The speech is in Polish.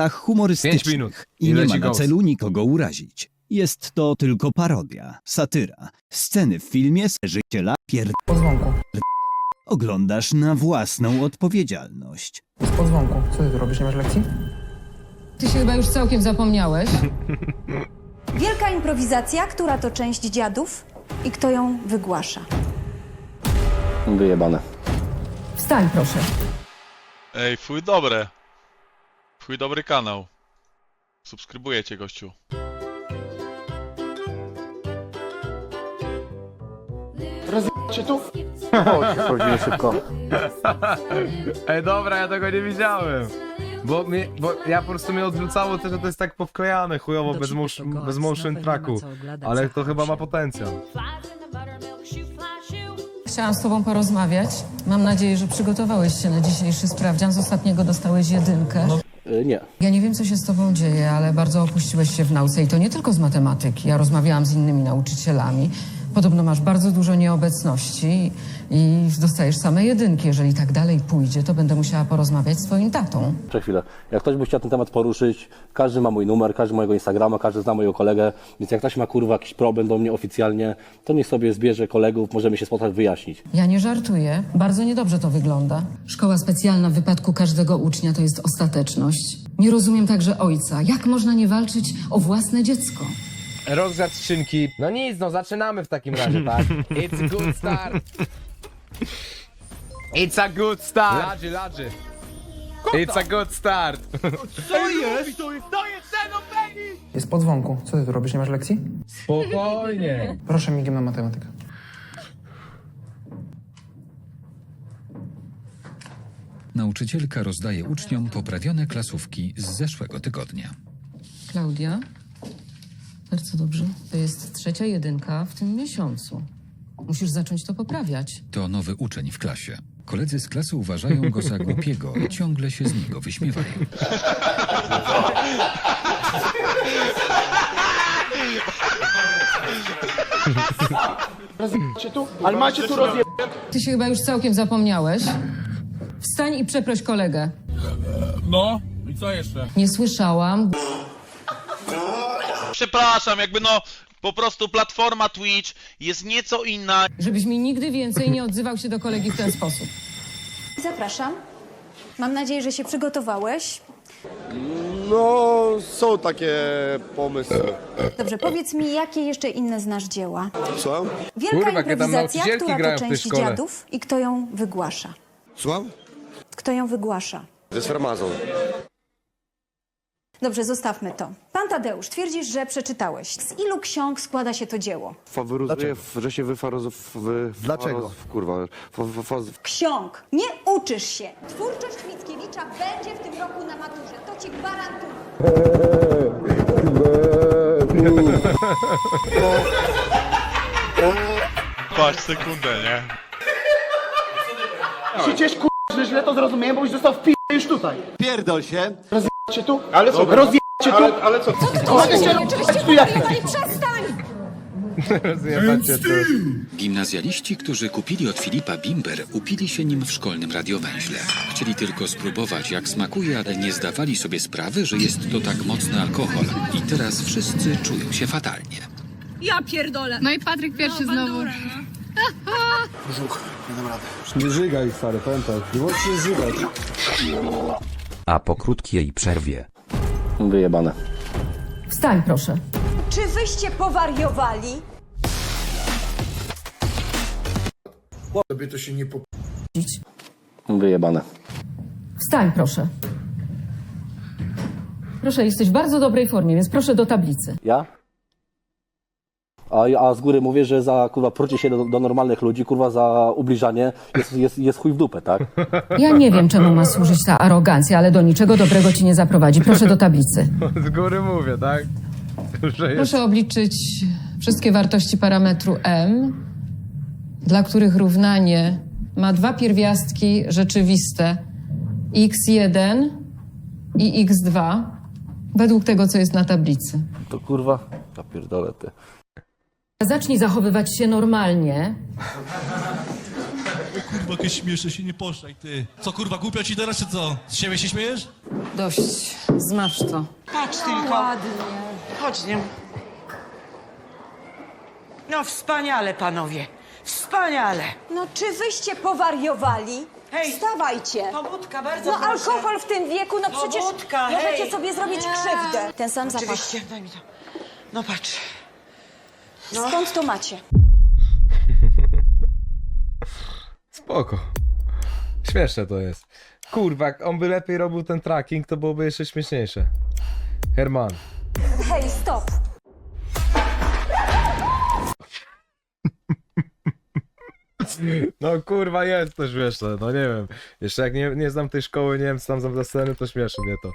celach humorystycznych minut. i nie ma na celu nikogo urazić. Jest to tylko parodia, satyra. Sceny w filmie życiela pier... Po dzwonku. oglądasz na własną odpowiedzialność. Jest po dzwonku. Co ty tu robisz? Nie masz lekcji? Ty się chyba już całkiem zapomniałeś. Wielka improwizacja, która to część dziadów i kto ją wygłasza. Wyjebane. Wstań proszę. Ej, fuj dobre. Fuj dobry kanał. Subskrybuję cię, gościu. Sprawdzimy szybko. Ej, dobra, ja tego nie widziałem. Bo, mnie, bo ja po prostu mnie odrzucało to, że to jest tak powklejane chujowo bez, motion, bez motion tracku. Ale to chyba ma potencjał. Chciałam z tobą porozmawiać. Mam nadzieję, że przygotowałeś się na dzisiejszy sprawdzian. Z ostatniego dostałeś jedynkę. Y, Nie. Ja nie wiem, co się z tobą dzieje, ale bardzo opuściłeś się w nauce i to nie tylko z matematyki. Ja rozmawiałam z innymi nauczycielami. Podobno masz bardzo dużo nieobecności i dostajesz same jedynki. Jeżeli tak dalej pójdzie, to będę musiała porozmawiać z twoim tatą. Przez chwilę. Jak ktoś by chciał ten temat poruszyć, każdy ma mój numer, każdy ma mojego Instagrama, każdy zna mojego kolegę, więc jak ktoś ma kurwa jakiś problem do mnie oficjalnie, to niech sobie zbierze kolegów, możemy się spotkać, wyjaśnić. Ja nie żartuję. Bardzo niedobrze to wygląda. Szkoła specjalna w wypadku każdego ucznia to jest ostateczność. Nie rozumiem także ojca. Jak można nie walczyć o własne dziecko? Rozgrzać skrzynki. No nic, no zaczynamy w takim razie, tak? It's a good start. It's a good start. Ladzy, ladzy. It's a good start. Jest po dzwonku. Co ty tu robisz? Nie masz lekcji? Spokojnie. Proszę mi na matematykę. Nauczycielka rozdaje uczniom poprawione klasówki z zeszłego tygodnia. Klaudia? Bardzo dobrze. To jest trzecia jedynka w tym miesiącu. Musisz zacząć to poprawiać. To nowy uczeń w klasie. Koledzy z klasy uważają go za głupiego i ciągle się z niego wyśmiewają. Ty się chyba już całkiem zapomniałeś. Wstań i przeproś kolegę. No, i co jeszcze? Nie słyszałam. Przepraszam, jakby no po prostu platforma Twitch jest nieco inna. Żebyś mi nigdy więcej nie odzywał się do kolegi w ten sposób. Zapraszam. Mam nadzieję, że się przygotowałeś. No, są takie pomysły. Dobrze, powiedz mi, jakie jeszcze inne znasz dzieła? Słucham? Wielka Kurwa, jakie tam improwizacja, nauczycielki która grają to w tej część szkole. dziadów i kto ją wygłasza. Słucham? Kto ją wygłasza? To jest. Dobrze, zostawmy to. Tadeusz, twierdzisz, że przeczytałeś. Z ilu ksiąg składa się to dzieło? Faworyzuję, że się wyfaroz... Wy, Dlaczego? kurwa. Fa, fa, fa, Ksiąg. Nie uczysz się. Twórczość Mickiewicza będzie w tym roku na maturze. To ci gwarantuję. Patrz sekundę, nie? Przecież k***, że źle to zrozumiałem, bo byś został w już tutaj. Pierdol się. Cię tu? Ale co? Ale, ale co? Zjebacie tu. Gimnazjaliści, którzy kupili od Filipa Bimber, upili się nim w szkolnym radiowęźle. Chcieli tylko spróbować, jak smakuje, ale nie zdawali sobie sprawy, że jest to tak mocny alkohol. I teraz wszyscy czują się fatalnie. Ja pierdolę. No i Patryk pierwszy znowu. Nie żygaj, stary, pamiętaj. Nie możesz się żygać. A po krótkiej przerwie. Wyjebane. Wstań proszę. Czy wyście powariowali? Tobie to się nie po... Wyjebane. Wstań proszę. Proszę, jesteś w bardzo dobrej formie, więc proszę do tablicy. Ja? A, a z góry mówię, że za kurwa prucie się do, do normalnych ludzi, kurwa za ubliżanie jest, jest, jest chuj w dupę, tak? Ja nie wiem, czemu ma służyć ta arogancja, ale do niczego dobrego ci nie zaprowadzi. Proszę do tablicy. Z góry mówię, tak? Że jest. Proszę obliczyć wszystkie wartości parametru m, dla których równanie ma dwa pierwiastki rzeczywiste x1 i x2 według tego, co jest na tablicy. To kurwa, ja pierdolę ty. Zacznij zachowywać się normalnie. Kurwa, jakieś śmieszne się nie poszaj, ty. Co, kurwa, głupio ci teraz, czy co? Z siebie się śmiejesz? Dość, zmasz to. Patrz tylko. Ładnie. Chodź, nie? No wspaniale, panowie. Wspaniale. No czy wyście powariowali? Hej. Wstawajcie. Pobudka, bardzo No proszę. alkohol w tym wieku, no przecież Pobudka, możecie hej. sobie zrobić krzywdę. Ten sam zapach. Oczywiście, daj mi to. No patrz. Skąd to macie? Spoko. Śmieszne to jest. Kurwa, jak on by lepiej robił ten tracking, to byłoby jeszcze śmieszniejsze. Herman. Hej, stop. No kurwa jest to śmieszne, no nie wiem. Jeszcze jak nie, nie znam tej szkoły, nie wiem co tam za sceny, to śmieszy mnie to.